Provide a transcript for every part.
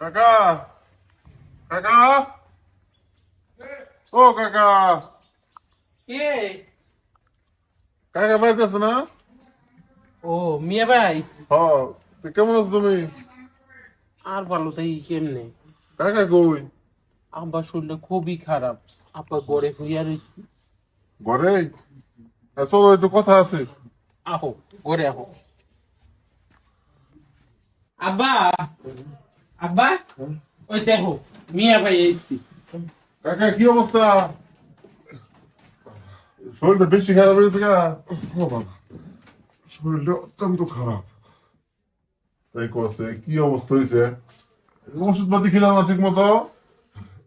কাকা। কাকা। ও কাকা। কে? কাকা বাড়িতে আছে না? ও মিয়া ভাই। হ কেমন আছো তুমি? আর ভালো তাই কেমনে? কাকা কই? আব্বার শরীরটা খুবই খারাপ। আব্বা গড়ে হইয়া রয়েছে ঘরে? চলো একটু কথা আছে। আহো গড়ে আহো। আব্বা! আব্বা ওই দেখো মিয়া ভাই এসছি কাকা কি অবস্থা শরীরটা বেশি খারাপ হয়েছে কা ও বাবা শরীরটা অত্যন্ত খারাপ তাই কছে কি অবস্থা হয়েছে ওষুধ পাতি খেলাম না ঠিক মতো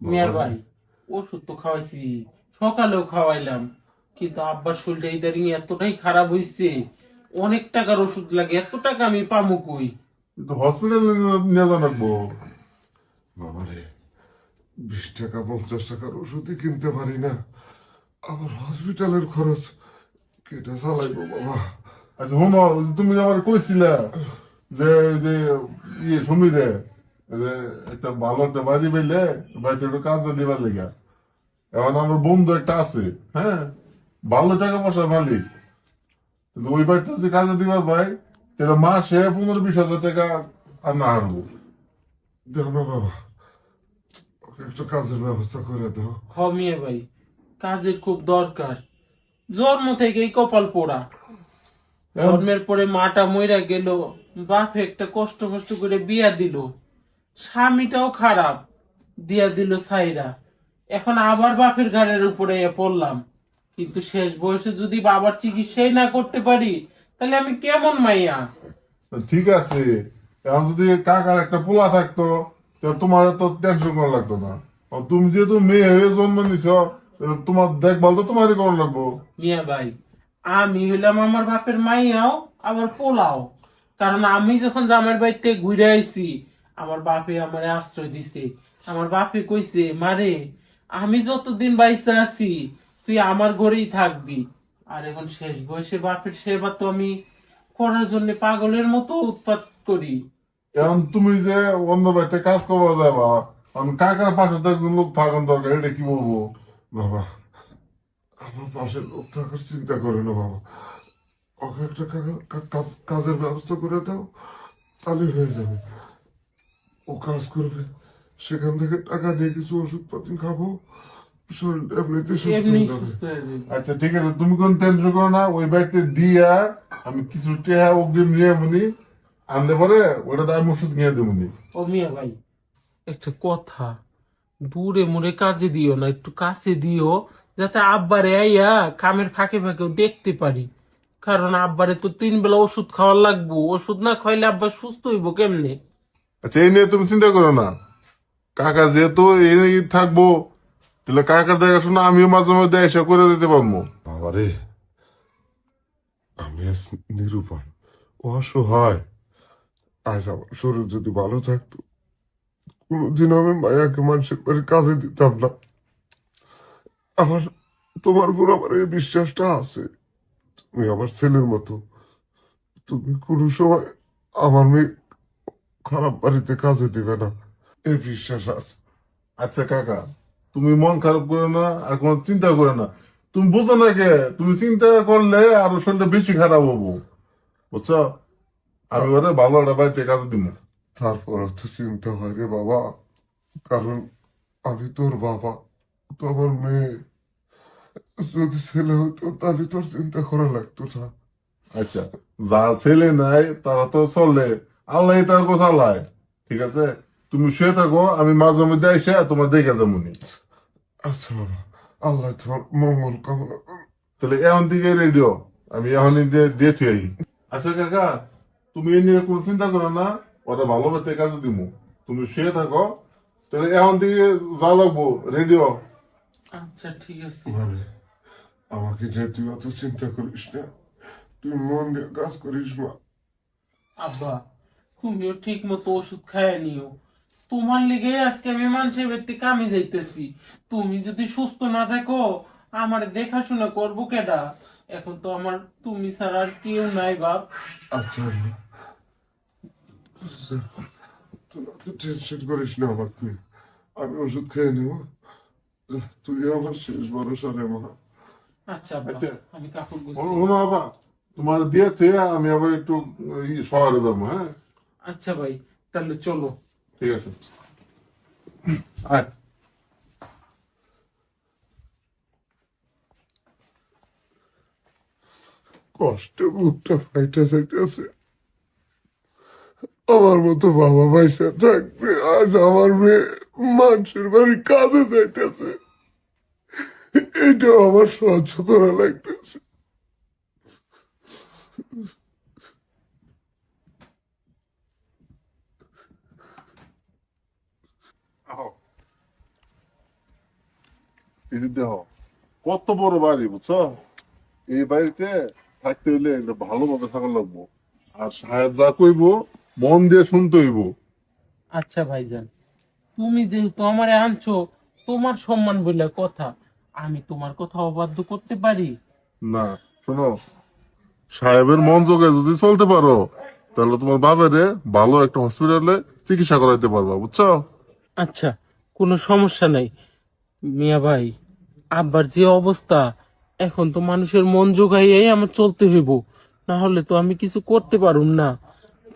মিয়া ভাই ওষুধ তো খাওয়াইছি সকালেও খাওয়াইলাম। কিন্তু আব্বার শরীরটা ইদারিং এতটাই খারাপ হয়েছে অনেক টাকার ওষুধ লাগে এত টাকা আমি পামু কই? কিন্তু হসপিটালে নিয়ে যান রাখব বাবারে, বিশ টাকা, পঞ্চাশ টাকার ওষুধই কিনতে পারি না। আবার হসপিটালের খরচ কেটে চালাইবো, বাবা। আচ্ছা যে তুমি আমার কইছিলে যে যে ইয়ে সমীরে যে একটা ভালো একটা বাড়ি পাইলে বাড়িতে একটু কাজ দিবার লেগা। এখন আমার বন্ধু একটা আছে হ্যাঁ? ভালো টাকা পয়সার মালিক। ওই যদি কাজে দিবার ভাই তাহলে মাসে পনেরো বিশ হাজার টাকা আর না হারবো দেও না বাবা ওকে একটা কাজের ব্যবস্থা করে দাও হ মিয়া ভাই কাজের খুব দরকার জন্ম থেকেই কপাল পোড়া জন্মের পরে মাটা মইরা গেল বাপ একটা কষ্ট কষ্ট করে বিয়া দিল স্বামীটাও খারাপ দিয়া দিল সাইরা এখন আবার বাপের ঘাড়ের উপরে এ পড়লাম কিন্তু শেষ বয়সে যদি বাবার চিকিৎসাই না করতে পারি তাহলে আমি কেমন মাইয়া? ঠিক আছে। এখন যদি কাকার একটা পোলা থাকতো তোমার তো টেনশন করা লাগতো না। তুমি যেহেতু মেয়ে হয়ে জন্ম নিছ তোমার দেখভাল তো তোমারই করা লাগবো। মিয়া ভাই আমি হইলাম আমার বাপের মাইয়াও আবার পোলাও। কারণ আমি যখন জামাইয়ের বাড়িতে ঘুরে আইছি আমার বাপে আমার আশ্রয় দিছে। আমার বাপে কইছে মারে আমি যতদিন বাইসে আছি তুই আমার ঘরেই থাকবি। আর এখন শেষ বয়সে বাপের সেবা তো আমি করার জন্য পাগলের মতো উৎপাত করি। এখন তুমি যে অন্য বাড়িতে কাজ করব যাবা কাকার পাশে তো একজন লোক দরকার, এটা কি বলব? বাবা, আমার পাশে লোক থাকার চিন্তা করে না বাবা। ওকে একটা কাজের ব্যবস্থা করে দাও, তাহলে হয়ে যাবে। ও কাজ করবে, সেখান থেকে টাকা দিয়ে কিছু ওষুধপাতি খাব আচ্ছা ঠিক আছে তুমি কোন টেনশন করো না ওই বাড়িতে দিয়া আমি কিছু টেহা অগ্রিম নিয়ে মনি আনলে পরে ওটা আমি ওষুধ নিয়ে দেবো ও মিয়া ভাই একটা কথা দূরে মুড়ে কাজে দিও না একটু কাছে দিও যাতে আব্বারে আইয়া কামের ফাঁকে ফাঁকেও দেখতে পারি। কারণ আব্বারে তো তিন বেলা ওষুধ খাওয়ার লাগবো ওষুধ না খাইলে আব্বা সুস্থ হইব কেমনে? আচ্ছা এই নিয়ে তুমি চিন্তা করো না। কাকা যেহেতু এই থাকব তাহলে কাকার দেখাশোনা আমিও মাঝে মধ্যে এসে করে দিতে পারব। বাবারে, আমি আজ নিরুপায়, অসহায়। আজ আমার শরীর যদি ভালো থাকতো, কোনোদিন আমি মায়াকে মানুষের বাড়ি কাজে দিতাম না। আমার, তোমার উপর আমার এই বিশ্বাসটা আছে। তুমি আমার ছেলের মতো। তুমি কোনো সময় আমার মেয়ে খারাপ বাড়িতে কাজে দিবে না। এই বিশ্বাস আছে। আচ্ছা কাকা। তুমি মন খারাপ করে না আর কোনো চিন্তা করে না। তুমি বুঝো না কে তুমি চিন্তা করলে আরও শরীরটা বেশি খারাপ হব। বুঝছ? আমি ওরে ভালো একটা বাড়িতে কাজে দিব তারপর তো চিন্তা হয় রে বাবা। কারণ আমি তোর বাবা তো আমার মেয়ে। যদি ছেলে হতো তাহলে তোর চিন্তা করা লাগতো না। আচ্ছা যার ছেলে নাই তারা তো চলে। আল্লাহ তার কথা লাই ঠিক আছে? তুমি শুয়ে থাকো আমি মাঝে মধ্যে এসে তোমার দেখে যাব। আচ্ছা আল্লাহ তোমার মঙ্গল কামনা তাহলে এখন দিকে রেডিও আমি এখন দিয়ে দিয়ে থুই আচ্ছা কাকা তুমি এই নিয়ে কোনো চিন্তা করো না। ওটা ভালো কাজে দিব তুমি শুয়ে থাকো। তাহলে এখন দিকে যা লাগবো রেডিও আচ্ছা ঠিক আছে। আমাকে যে তুই অত চিন্তা করিস না তুই মন দিয়ে কাজ করিস মা। আব্বা তুমিও ঠিক মতো ওষুধ খাইয়া নিও। তোমার লিগে আজকে আমি মানুষের ব্যক্তি কামে যাইতেছি তুমি যদি সুস্থ না থাকো আমার দেখাশোনা করব কেডা? এখন তো আমার তুমি ছাড়া আর কেউ নাই বাপ। আচ্ছা টেনশন করিস না আমার তুই। আমি ওষুধ খেয়ে নেব। তুই আমার শেষ ভরসা রে মা। আচ্ছা আচ্ছা। আমি কাপড় ও- গুছিয়ে বাবা তোমার দিয়ে আমি আবার একটু শহরে যাব হ্যাঁ? আচ্ছা ভাই তাহলে চলো। ঠিক আছে। আয়। কষ্টে বুকটা ফাইটা যাইতেছে। আমার মতো বাবা পয়সা থাকতে আজ আমার মেয়ে মানুষের বাড়ি কাজে যাইতেছে। এটাও আমার সহ্য করা লাগতেছে। এই যে দেখো, কত বড় বাড়ি বুঝছ এই বাড়িতে থাকতে হইলে ভালোভাবে থাকা লাগবো আর সাহেব যা কইবো মন দিয়ে শুনতে হইব আচ্ছা ভাইজান। তুমি যেহেতু আমারে আনছো তোমার সম্মান বলে কথা। আমি তোমার কথা অবাধ্য করতে পারি। না শোনো সাহেবের মন যোগে যদি চলতে পারো তাহলে তোমার বাবারে ভালো একটা হসপিটালে চিকিৎসা করাইতে পারবা বুঝছ? আচ্ছা কোনো সমস্যা নাই। মিয়া ভাই আব্বার যে অবস্থা, এখন তো মানুষের মন জোগাইয়াই আমার চলতে হইব। না হলে তো আমি কিছু করতে পারুম না।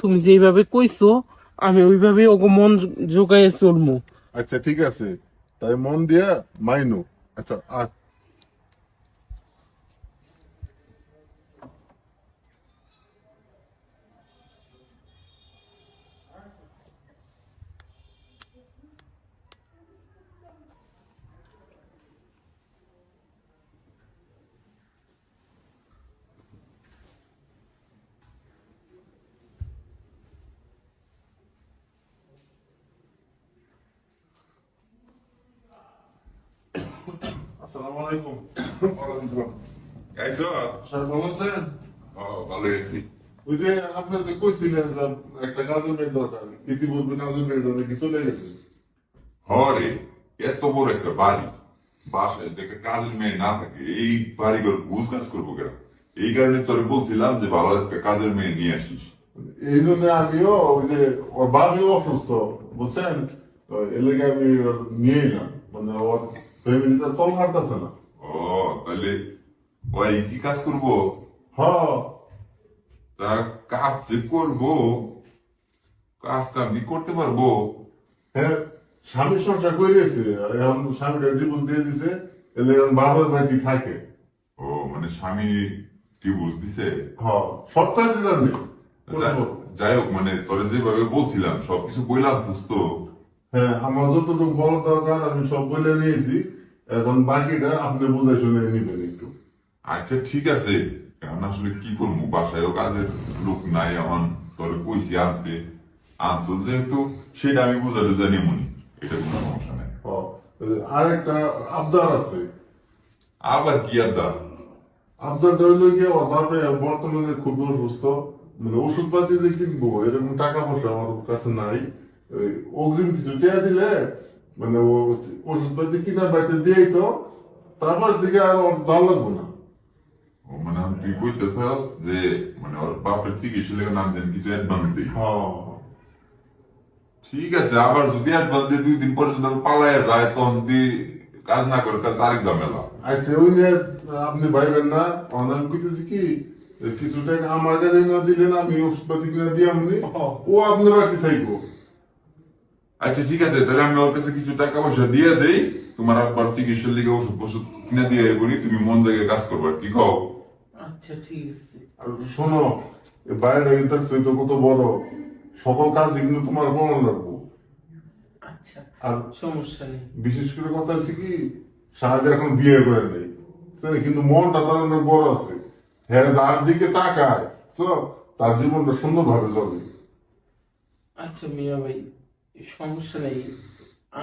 তুমি যেইভাবে কইছো, আমি ওইভাবে ওকে মন জোগাইয়ে চলমু। আচ্ছা ঠিক আছে। তাই মন দিয়া মাইনো। আচ্ছা আ- আসসালামু আলাইকুম গাইছো সাহেব ভালো আছেন ও ভালো আছি। ওই যে আপনার যে কইছিলেন যে একটা কাজের মেয়ে দরকার ইতিপূর্বে কাজের মেয়েটা নাকি চলে গেছে? হরে এত বড় একটা বাড়ি। বাসায় দেখে কাজের মেয়ে না থাকে এই বাড়ি ঘর গুজ কাজ করব কেন? এই কারণে তোরে বলছিলাম যে ভালো একটা কাজের মেয়ে নিয়ে আসিস। এই জন্য আমিও ওই যে ওর বাবিও অসুস্থ বুঝছেন? লেগে আমি নিয়ে এলাম মানে ওর ফ্যামিলিটা চল হাঁটতেছে না। ও তাহলে ওই কি কাজ করব? হ্যাঁ তা কাজ যে করব কাজ কাম কি করতে পারব। হ্যাঁ স্বামীর সংসার করে গেছে এখন স্বামীটা ডিভোর্স দিয়ে দিছে এর লেগে এখন বাবার বাড়ি থাকে। ও মানে স্বামী কি বুঝ দিছে হ্যাঁ সব কাজই জানে যা- যাই হোক মানে তোরে যেভাবে বলছিলাম সবকিছু বইলাম তো? হ্যাঁ আমার যতটুকু বড় দরকার আমি সব বলে নিয়েছি এখন বাকিটা আপনি বুঝাই শুনে নিবেন একটু। আচ্ছা ঠিক আছে। এখন আসলে কি করব? বাসায়ও কাজের লোক নাই আমার তোর কইছি আনতে আনছো যেহেতু সেটা আমি মনি এটা কোনো সমস্যা নাই। আর একটা আবদার আছে। আবার কি আদা আবদারটা হইল বাপে বর্তমানে খুব অসুস্থ। মানে ওষুধ পাতি যে কিনবো এরকম টাকা পয়সা আমার কাছে নাই। অগ্রিম কিছু টেয়া দিলে মানে ও ওষুধপাতি কিনা বাড়িতে দিয়েই তো তারপর দিকে আর ওর জাল লাগবো না। মানে আমি তুই কইতেছস যে মানে ওর বাপের চিকিৎসা লেগে নাম জানি কিছু অ্যাডভান্স দিই। হ্যাঁ ঠিক আছে আবার যদি অ্যাডভান্স দিয়ে দুই দিন পরে যদি পালাইয়া যায় তখন যদি কাজ না করে তাহলে তারিখ ঝামেলা। আচ্ছা ওই নিয়ে আপনি ভাইবেন না অনলাইন কইতেছি কি যে কিছু টাকা আমার কাছে না দিলেন আমি ওষুধপাতি কিনা দিয়ে আমি ও আপনার বাড়িতে থাকব আচ্ছা ঠিক আছে তাহলে আমি ওর কাছে কিছু টাকা পয়সা দিয়ে দেই। তোমার একবার চিকিৎসার লিগে ওষুধ ওষুধ কিনে দিয়ে বলি তুমি মন জায়গায় কাজ করবা কি কও? আচ্ছা ঠিক আছে। আর শোনো কিন্তু তো কত বড়। সকল কাজ কিন্তু তোমার বড় লাগবো আচ্ছা আর সমস্যা নেই। বিশেষ করে কথা হচ্ছে কি সাহেব এখন বিয়ে করে নেই কিন্তু মনটা তার অনেক বড় আছে। হ্যাঁ যার দিকে তাকায় তো তার জীবনটা সুন্দরভাবে চলে। আচ্ছা মিয়া ভাই। সমস্যা নেই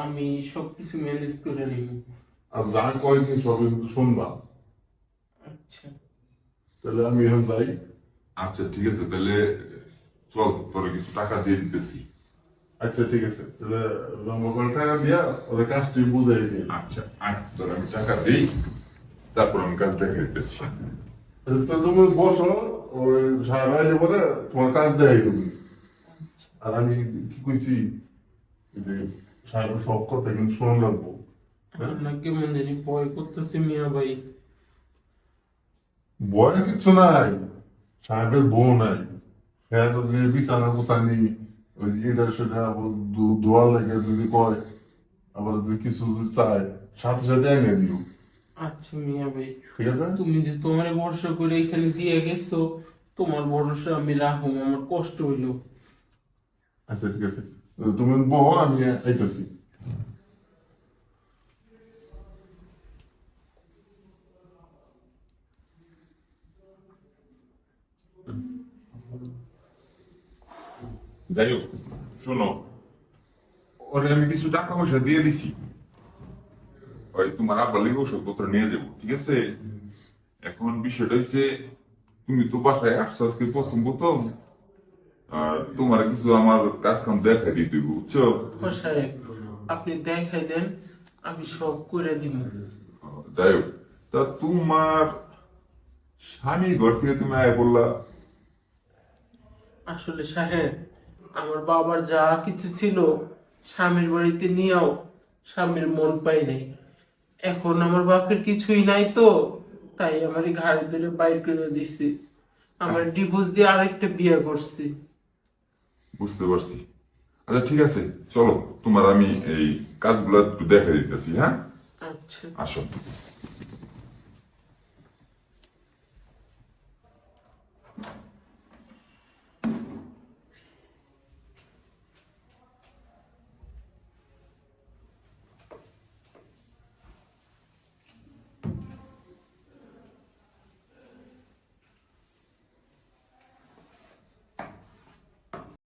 আমি সবকিছু ম্যানেজ করে নিব। আর যা কয়েকদিন সবই কিন্তু শুনবা। আচ্ছা। তাহলে আমি এখন যাই। আচ্ছা ঠিক আছে তাহলে চল তোরে কিছু টাকা দিয়ে দিতেছি। আচ্ছা ঠিক আছে তাহলে লম্বা করে টাকা দিয়া ওরা কাজটি বুঝাই দিই আচ্ছা আয় তোর আমি টাকা দিই তারপর আমি কাজ দেখে দিতেছি। তো তুমি বসো ওই পরে তোমার কাজ দেখাই তুমি আর আমি কি কইছি যে সাহেবের সব কথা কিন্তু শোনা লাগবো। আমার কেমন জানি ভয় করতেছে মিয়া ভাই। বয় কিচ্ছু নাই। সাহেবের বউ নাই। হ্যাঁ যে বিছানা বুসানি ওই এটা সেটা দো- লাগে যদি কয় আবার যদি কিছু যদি চায় সাথে সাথে এনে দিও। আচ্ছা মিয়া ভাই ঠিক আছে? তুমি যে তোমার ভরসা করে এখানে দিয়ে গেছো তোমার ভরসা আমি রাখো আমার কষ্ট হইল। আচ্ছা ঠিক আছে। তুমি বহ আমি আইতেছি যাই হোক শোনো ওরে আমি কিছু টাকা পয়সা দিয়ে দিছি ওই তোমার আব্বার লেগে ওষুধপত্র নিয়ে যাব ঠিক আছে এখন বিষয়টা হচ্ছে তুমি তো বাসায় আসছো আজকে প্রথম প্রথম আর তোমার কিছু আমার কাজ কাম দেখা দিতে বুঝছ? ও সাহেব আপনি দেখাই দেন আমি সব করে দিব। যাই হোক। তা তোমার স্বামী ঘর থেকে তুমি আয় বললা। আসলে সাহেব আমার বাবার যা কিছু ছিল স্বামীর বাড়িতে নিয়েও স্বামীর মন পাই নাই। এখন আমার বাপের কিছুই নাই তো তাই আমার ঘাড়ে ধরে বাইর করে দিছি। আমার ডিভোর্স দিয়ে আরেকটা বিয়ে করছি। বুঝতে পারছি। আচ্ছা ঠিক আছে চলো তোমার আমি এই কাজগুলো একটু দেখা দিতেছি হ্যাঁ? আচ্ছা। আসো।